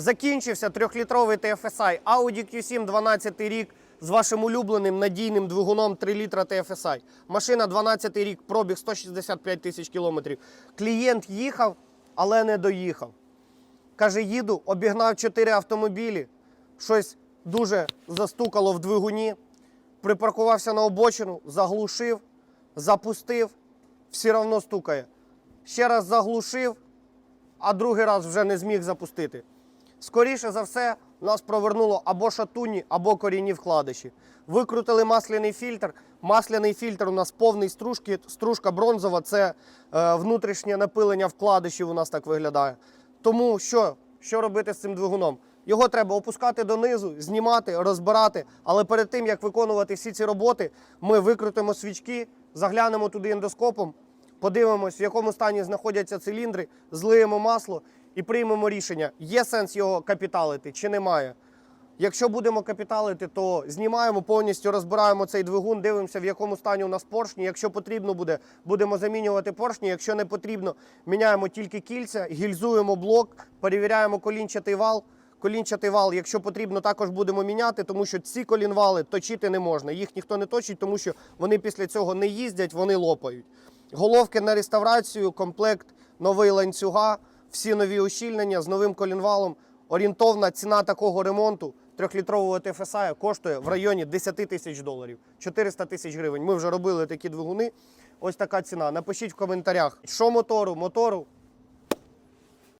Закінчився трьохлітровий TFSI Audi Q7 12 рік з вашим улюбленим надійним двигуном 3 літра TFSI. Машина 12 рік, пробіг 165 тисяч кілометрів. Клієнт їхав, але не доїхав. Каже, їду, обігнав 4 автомобілі, щось дуже застукало в двигуні, припаркувався на обочину, заглушив, запустив, все одно стукає. Ще раз заглушив, а другий раз вже не зміг запустити. Скоріше за все, нас провернуло або шатуні, або корінні вкладиші. Викрутили масляний фільтр. Масляний фільтр у нас повний стружки, стружка бронзова це е, внутрішнє напилення вкладишів у нас так виглядає. Тому що, що робити з цим двигуном? Його треба опускати донизу, знімати, розбирати. Але перед тим як виконувати всі ці роботи, ми викрутимо свічки, заглянемо туди ендоскопом, подивимось, в якому стані знаходяться циліндри, злиємо масло і приймемо рішення, є сенс його капіталити чи немає. Якщо будемо капіталити, то знімаємо повністю, розбираємо цей двигун, дивимося, в якому стані у нас поршні. Якщо потрібно буде, будемо замінювати поршні. Якщо не потрібно, міняємо тільки кільця, гільзуємо блок, перевіряємо колінчатий вал. Колінчатий вал, якщо потрібно, також будемо міняти, тому що ці колінвали точити не можна. Їх ніхто не точить, тому що вони після цього не їздять, вони лопають. Головки на реставрацію, комплект, новий ланцюга, всі нові ущільнення з новим колінвалом. Орієнтовна ціна такого ремонту трьохлітрового ТФСА коштує в районі 10 тисяч доларів, 400 тисяч гривень. Ми вже робили такі двигуни. Ось така ціна. Напишіть в коментарях, що мотору, мотору